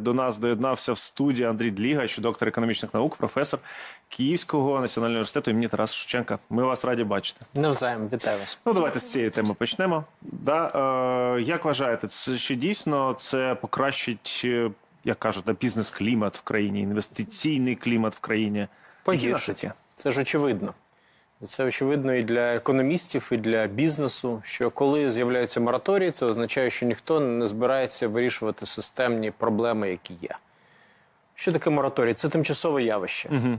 До нас доєднався в студії Андрій Длігач, доктор економічних наук, професор Київського національного університету імені Тараса Шевченка. Ми вас раді бачити. Навзаєм, вітаю вас. Ну, давайте з цієї теми почнемо. Да, е, як вважаєте, це чи дійсно це покращить, е, як кажуть, бізнес-клімат в країні, інвестиційний клімат в країні? Погіршить. Це ж очевидно. Це очевидно і для економістів, і для бізнесу. Що коли з'являються мораторії, це означає, що ніхто не збирається вирішувати системні проблеми, які є. Що таке мораторій? Це тимчасове явище. Угу.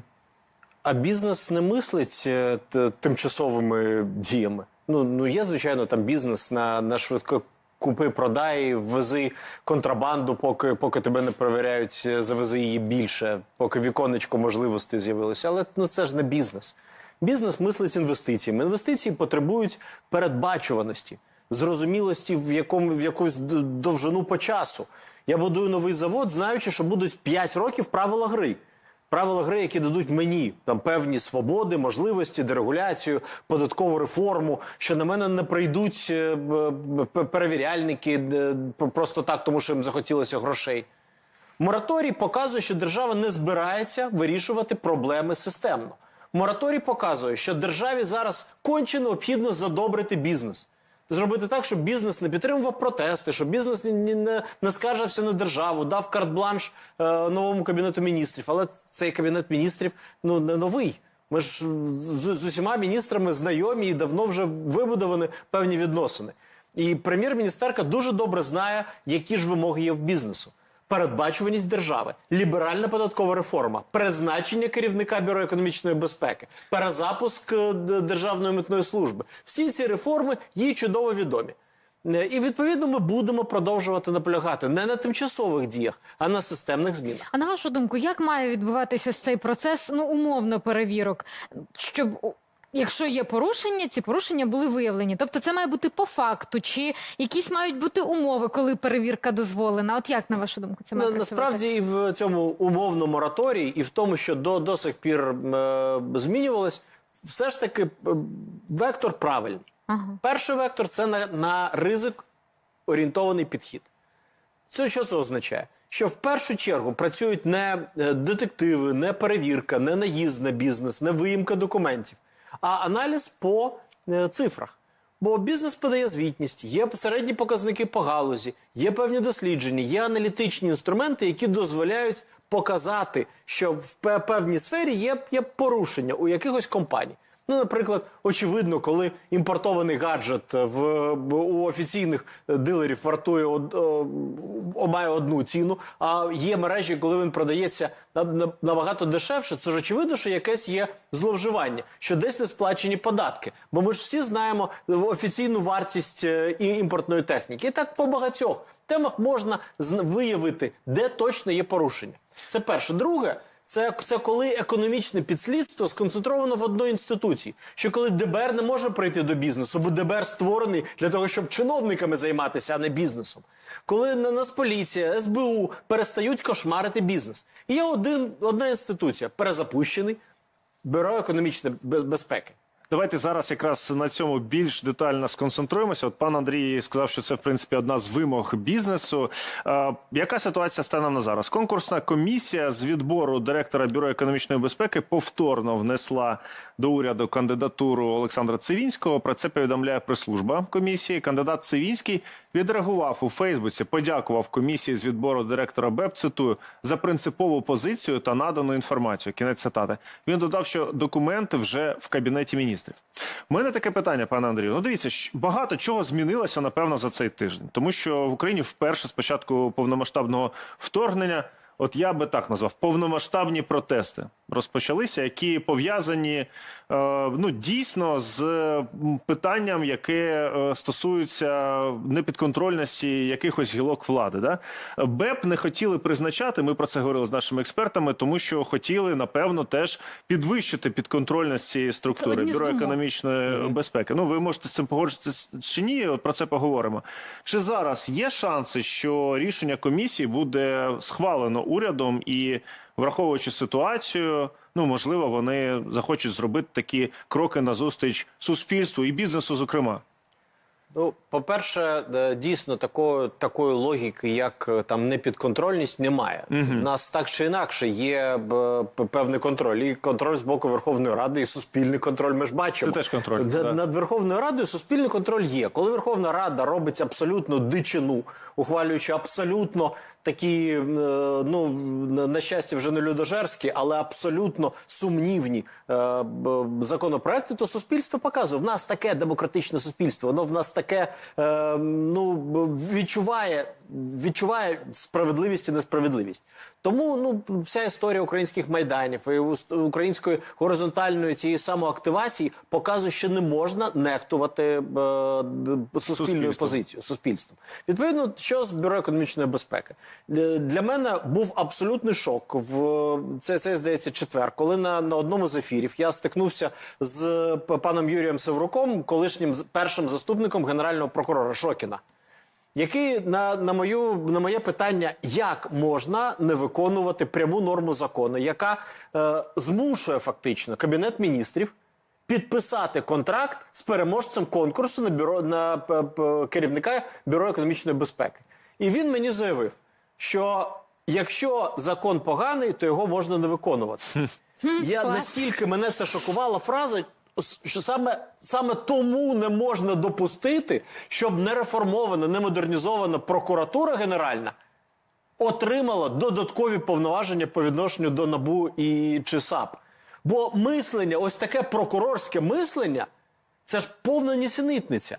А бізнес не мислить е, тимчасовими діями. Ну, ну є, звичайно, там бізнес на, на швидко купи, продай, вези контрабанду, поки, поки тебе не перевіряють, завези її більше, поки віконечко можливостей з'явилося. Але ну, це ж не бізнес. Бізнес мислить інвестиціями. Інвестиції потребують передбачуваності, зрозумілості в, якому, в якусь довжину по часу. Я будую новий завод, знаючи, що будуть 5 років правила гри. Правила гри, які дадуть мені там певні свободи, можливості, дерегуляцію, податкову реформу, що на мене не прийдуть е, перевіряльники просто так, тому що їм захотілося грошей. Мораторій показує, що держава не збирається вирішувати проблеми системно. Мораторій показує, що державі зараз конче необхідно задобрити бізнес. Зробити так, щоб бізнес не підтримував протести, щоб бізнес ні- не, не скаржився на державу, дав карт-бланш е, новому кабінету міністрів. Але цей кабінет міністрів ну не новий. Ми ж з, з усіма міністрами знайомі і давно вже вибудовані певні відносини. І прем'єр-міністерка дуже добре знає, які ж вимоги є в бізнесу. Передбачуваність держави, ліберальна податкова реформа, призначення керівника бюро економічної безпеки, перезапуск е, державної митної служби. Всі ці реформи їй чудово відомі. Е, І відповідно ми будемо продовжувати наполягати не на тимчасових діях, а на системних змінах. А на вашу думку, як має відбуватися цей процес, ну умовно перевірок, щоб якщо є порушення, ці порушення були виявлені? Тобто це має бути по факту, чи якісь мають бути умови, коли перевірка дозволена? От як на вашу думку це має На- працювати? Насправді і в цьому умовно мораторії, і в тому, що до, до сих пір е, змінювалось, все ж таки е, вектор правильний. Ага. Перший вектор це на, на ризик орієнтований підхід. Це що це означає? Що в першу чергу працюють не е, детективи, не перевірка, не наїзд на бізнес, не виїмка документів, а аналіз по е, цифрах. Бо бізнес подає звітність, є середні показники по галузі, є певні дослідження, є аналітичні інструменти, які дозволяють показати, що в певній сфері є, є порушення у якихось компаній. Ну, наприклад, очевидно, коли імпортований гаджет в, у офіційних дилерів вартує од, о, має одну ціну, а є мережі, коли він продається на- на- набагато дешевше, це ж очевидно, що якесь є зловживання, що десь не сплачені податки. Бо ми ж всі знаємо офіційну вартість е, і імпортної техніки. І так по багатьох темах можна виявити, де точно є порушення. Це перше. Друге. Це, це коли економічне підслідство сконцентровано в одній інституції. Що коли ДБР не може прийти до бізнесу, бо ДБР створений для того, щоб чиновниками займатися, а не бізнесом. Коли на Нацполіція, СБУ перестають кошмарити бізнес. Є один, одна інституція перезапущений Бюро економічної безпеки. Давайте зараз якраз на цьому більш детально сконцентруємося. От пан Андрій сказав, що це в принципі одна з вимог бізнесу. Е, яка ситуація станом на зараз? Конкурсна комісія з відбору директора бюро економічної безпеки повторно внесла до уряду кандидатуру Олександра Цивінського. Про це повідомляє прес-служба комісії. Кандидат Цивінський відреагував у Фейсбуці, подякував комісії з відбору директора БЕП. Цитую за принципову позицію та надану інформацію. Кінець цитати. Він додав, що документи вже в кабінеті міністрів. У мене таке питання, пане Андрію. Ну дивіться, багато чого змінилося напевно за цей тиждень, тому що в Україні вперше з початку повномасштабного вторгнення. От я би так назвав повномасштабні протести розпочалися, які пов'язані е, ну дійсно з питанням, яке е, стосується непідконтрольності якихось гілок влади. Да? БЕП не хотіли призначати. Ми про це говорили з нашими експертами, тому що хотіли напевно теж підвищити підконтрольність цієї структури бюро економічної безпеки. Ну ви можете з цим погодитися чи ні? Про це поговоримо. Чи зараз є шанси, що рішення комісії буде схвалено урядом і враховуючи ситуацію, ну можливо, вони захочуть зробити такі кроки назустріч суспільству і бізнесу, зокрема. Ну, по-перше, е, дійсно такої, такої логіки, як е, там непідконтрольність, немає. У нас так чи інакше є певний контроль. І контроль з боку Верховної Ради, і суспільний контроль. Ми ж бачимо. Це теж контроль, Д- да. Над Верховною Радою суспільний контроль є. Коли Верховна Рада робить абсолютно дичину, ухвалюючи абсолютно такі, е, ну на щастя, вже не людожерські, але абсолютно сумнівні е, законопроекти, то суспільство показує. В нас таке демократичне суспільство, воно в нас таке е, ну відчуває, відчуває справедливість і несправедливість. Тому ну вся історія українських майданів і української горизонтальної цієї самоактивації показує, що не можна нехтувати е, суспільною позицією суспільством. Відповідно, що з бюро економічної безпеки Е, для мене був абсолютний шок. В це, це здається четвер, коли на, на одному з ефірів я стикнувся з паном Юрієм Севруком, колишнім першим заступником генерального прокурора Шокіна який на, на, мою, на моє питання, як можна не виконувати пряму норму закону, яка е, змушує фактично Кабінет міністрів підписати контракт з переможцем конкурсу на бюро на п- п- керівника бюро економічної безпеки. І він мені заявив, що якщо закон поганий, то його можна не виконувати. Я настільки мене це шокувала фраза, що саме, саме тому не можна допустити, щоб нереформована, немодернізована прокуратура генеральна отримала додаткові повноваження по відношенню до НАБУ і чи САП. Бо мислення, ось таке прокурорське мислення, це ж повна нісенітниця.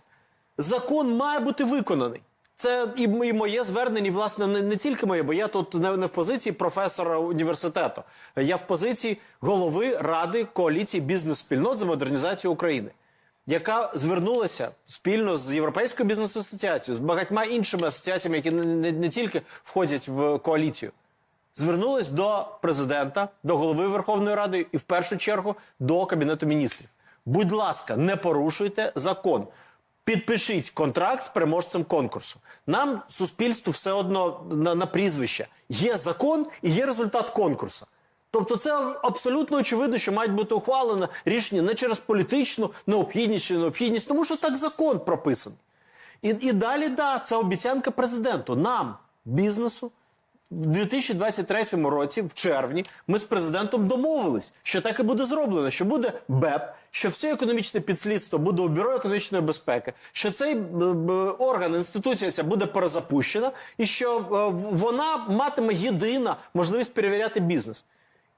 Закон має бути виконаний. Це і, і моє звернення, власне, не, не тільки моє, бо я тут не, не в позиції професора університету. Я в позиції голови Ради коаліції бізнес-спільнот за модернізацію України, яка звернулася спільно з Європейською бізнес-асоціацією, з багатьма іншими асоціаціями, які не, не, не тільки входять в коаліцію звернулись до президента, до голови Верховної Ради і в першу чергу до Кабінету міністрів. Будь ласка, не порушуйте закон. Підпишіть контракт з переможцем конкурсу. Нам суспільству все одно на, на прізвище. Є закон і є результат конкурсу. Тобто, це абсолютно очевидно, що мають бути ухвалено рішення не через політичну необхідність чи необхідність, тому що так закон прописаний. І, і далі, да, це обіцянка президенту, нам, бізнесу. В 2023 році, в червні, ми з президентом домовились, що так і буде зроблено, що буде БЕП, що все економічне підслідство буде у бюро економічної безпеки, що цей орган, інституція ця буде перезапущена, і що е, вона матиме єдина можливість перевіряти бізнес.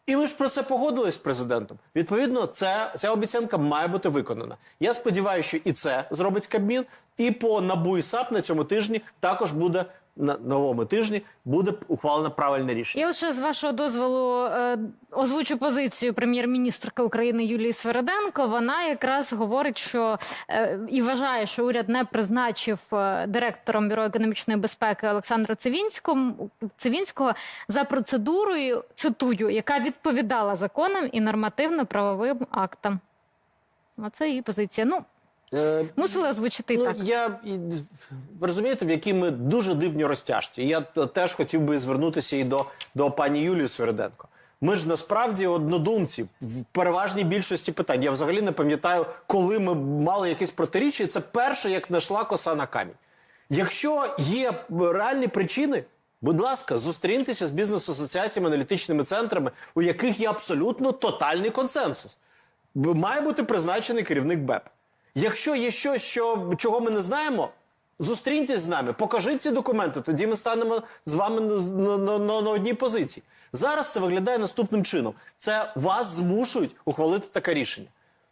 І ви ж про це погодились з президентом. Відповідно, це, ця обіцянка має бути виконана. Я сподіваюся, що і це зробить Кабмін, і по НАБУ і САП на цьому тижні також буде на новому тижні буде ухвалено правильне рішення. Я лише з вашого дозволу е, озвучу позицію прем'єр-міністрки України Юлії Свериденко. Вона якраз говорить, що е, і вважає, що уряд не призначив е, директором бюро економічної безпеки Олександра Цивінського за процедурою, цитую, яка відповідала законам і нормативно-правовим актам. Оце її позиція. Ну, Е, мусила озвучити Ну, так. я розумієте, в якій ми дуже дивні розтяжці. І Я теж хотів би звернутися і до, до пані Юлії Свериденко. Ми ж насправді однодумці в переважній більшості питань. Я взагалі не пам'ятаю, коли ми мали якісь протиріччя. Це перше, як знайшла коса на камінь. Якщо є реальні причини, будь ласка, зустріньтеся з бізнес-асоціаціями, аналітичними центрами, у яких є абсолютно тотальний консенсус. Має бути призначений керівник БЕП. Якщо є щось, що, чого ми не знаємо, зустріньтесь з нами, покажіть ці документи, тоді ми станемо з вами на, на, на, на одній позиції. Зараз це виглядає наступним чином: це вас змушують ухвалити таке рішення.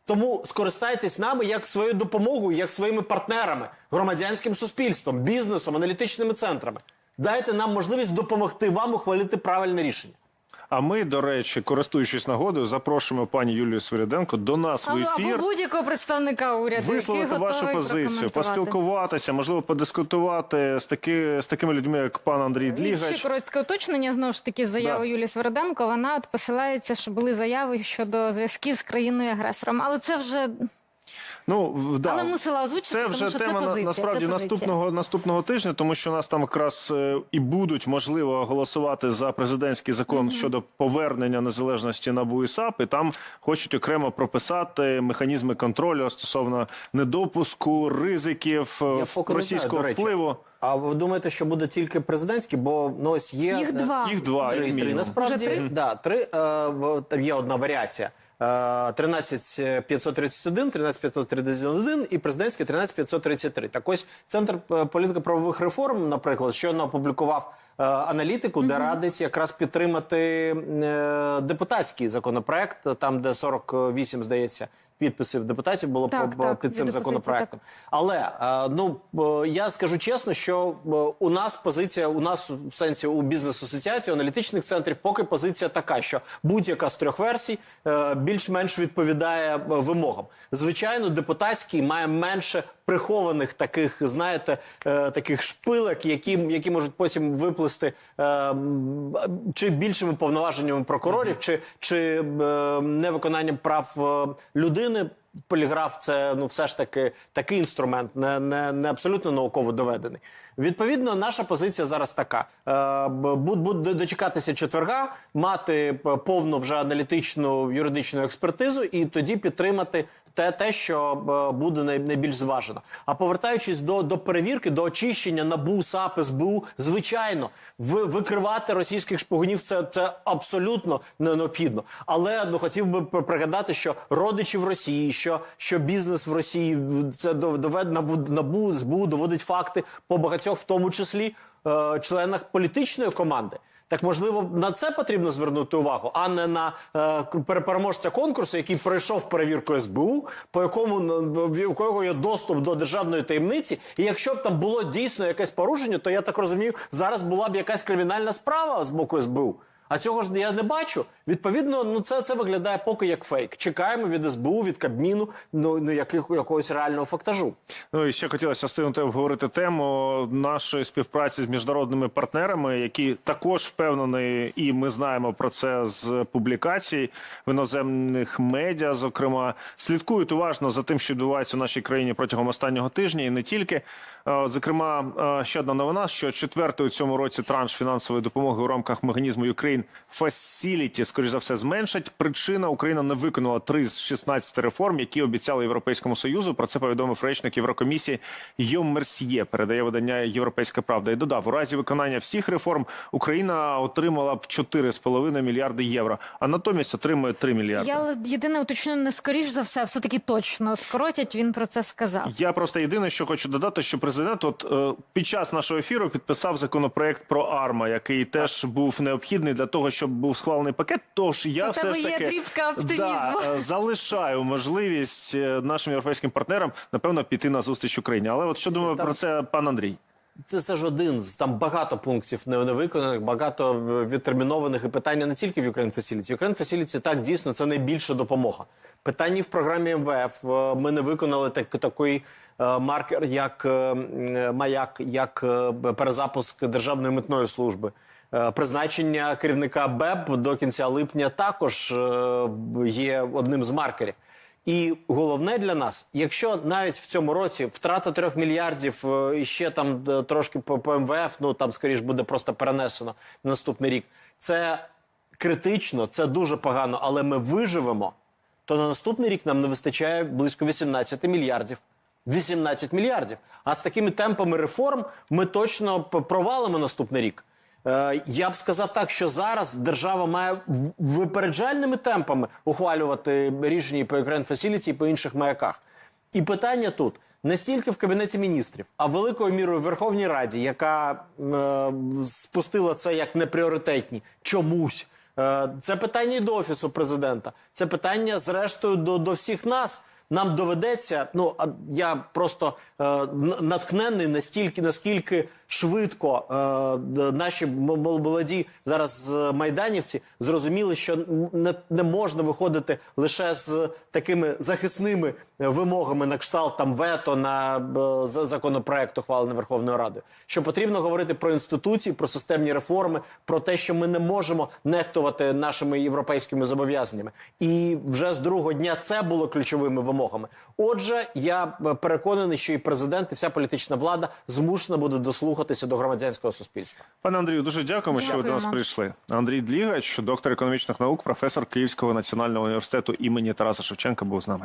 Тому скористайтесь нами як своєю допомогою, як своїми партнерами, громадянським суспільством, бізнесом, аналітичними центрами. Дайте нам можливість допомогти вам ухвалити правильне рішення. А ми, до речі, користуючись нагодою, запрошуємо пані Юлію Свириденко до нас в ефір. або будь-якого представника уряду, Висловити який вашу готовий позицію, прокоментувати. поспілкуватися, можливо, подискутувати з таки з такими людьми, як пан Андрій І ще коротке уточнення знову ж таки з заяви Да. Юлії Свериденко. Вона от посилається, що були заяви щодо зв'язків з країною агресором, але це вже Ну да. Але мусила озвучити, Це тому вже що тема це позиція. насправді це наступного наступного тижня, тому що у нас там якраз е, і будуть можливо голосувати за президентський закон щодо повернення незалежності НАБУ і САП, і там хочуть окремо прописати механізми контролю стосовно недопуску ризиків е, російського знаю, впливу. А ви думаєте, що буде тільки президентський? Бо ну ось є Їх е, два. Їх два Три, три. Насправді, Вже три? Да, три е, там є одна варіація. Е, 13531, 13531 і президентський 13533. Так ось Центр політико-правових реформ, наприклад, щойно опублікував е, аналітику, де радить якраз підтримати е, депутатський законопроект, там де 48, здається, підписів депутатів було Так, по- так, під цим законопроектом. Але е, ну я скажу чесно, що е, у нас позиція, у нас в сенсі у бізнес асоціації, аналітичних центрів, поки позиція така, що будь-яка з трьох версій е, більш-менш відповідає вимогам. Звичайно, депутатський має менше прихованих таких, знаєте, е, таких шпилек, які, які можуть потім виплисти е, чи більшими повноваженнями прокурорів, чи, чи е, невиконанням прав людини. Поліграф це ну все ж таки такий інструмент, не, не, не абсолютно науково доведений. Відповідно, наша позиція зараз така: е, б- буд, буд дочекатися четверга, мати повну вже аналітичну юридичну експертизу, і тоді підтримати те, те що е, буде найбільш зважено. А повертаючись до, до перевірки, до очищення НАБУ, САП, СБУ, звичайно, ви, викривати російських шпигунів це, це абсолютно необхідно. Але ну хотів би пригадати, що родичі в Росії, що, що бізнес в Росії це дов- доведено НАБУ, НАБУ, СБУ доводить факти по багатьох, в тому числі е, членах політичної команди. Так можливо на це потрібно звернути увагу, а не на е, переможця конкурсу, який пройшов перевірку СБУ, по якому в якого є доступ до державної таємниці. І якщо б там було дійсно якесь порушення, то я так розумію, зараз була б якась кримінальна справа з боку СБУ. А цього ж я не бачу. Відповідно, ну це, це виглядає поки як фейк. Чекаємо від СБУ, від Кабміну, ну, ну яких, якогось реального фактажу. Ну і ще хотілося встигнути обговорити тему нашої співпраці з міжнародними партнерами, які також впевнені, і ми знаємо про це з публікацій в іноземних медіа. Зокрема, слідкують уважно за тим, що відбувається у нашій країні протягом останнього тижня, і не тільки. Зокрема, ще одна новина: що четвертий у цьому році транш фінансової допомоги у рамках механізму Ukraine Facility, скоріш за все, зменшать. Причина Україна не виконала три з 16 реформ, які обіцяли Європейському Союзу. Про це повідомив речник Єврокомісії Йом Мерсьє. Передає видання Європейська Правда. І додав, у разі виконання всіх реформ Україна отримала б 4,5 мільярди євро, а натомість отримує 3 мільярди. Я єдине уточню, не скоріш за все, все таки точно скоротять. Він про це сказав. Я просто єдине, що хочу додати, що президент, от е, під час нашого ефіру, підписав законопроект про АРМА, який теж був необхідний для того, щоб був схвалений пакет. Тож я все ж таки дрібка да, е, залишаю можливість е, нашим європейським партнерам напевно піти на зустріч Україні. Але от що думає Там- про це пан Андрій? Це, це ж один з там багато пунктів не, не виконаних, багато е, відтермінованих і питання не тільки в Ukraine Facility. Ukraine Facility, так дійсно це найбільша допомога. Питання в програмі МВФ. Ми не виконали так, такий е, маркер, як е, маяк, як е, перезапуск державної митної служби. Е, Призначення керівника БЕБ до кінця липня також е, є одним з маркерів. І головне для нас, якщо навіть в цьому році втрата трьох мільярдів е, і ще там трошки по МВФ, ну там скоріш буде просто перенесено на наступний рік. Це критично, це дуже погано, але ми виживемо. То на наступний рік нам не вистачає близько 18 мільярдів. 18 мільярдів. А з такими темпами реформ ми точно провалимо наступний рік. Е, Я б сказав так, що зараз держава має випереджальними темпами ухвалювати рішення по Ukraine Facility, і по інших маяках. І питання тут не стільки в кабінеті міністрів, а великою мірою в Верховній Раді, яка е, спустила це як непріоритетні чомусь. Е, це питання і до офісу президента. Це питання, зрештою, до, до всіх нас. Нам доведеться. Ну а я просто е, натхнений настільки, наскільки швидко е, наші молоді зараз майданівці зрозуміли, що не, можна виходити лише з такими захисними вимогами на кшталт там вето на законопроект, ухвалений Верховною Радою. Що потрібно говорити про інституції, про системні реформи, про те, що ми не можемо нехтувати нашими європейськими зобов'язаннями. І вже з другого дня це було ключовими вимогами. Отже, я е, переконаний, що і президент, і вся політична влада змушена буде дослухатися до громадянського суспільства. Пане Андрію, дуже дякуємо, що ви до нас прийшли. Андрій Длігач, доктор економічних наук, професор Київського національного університету імені Тараса Шевченка, був з нами.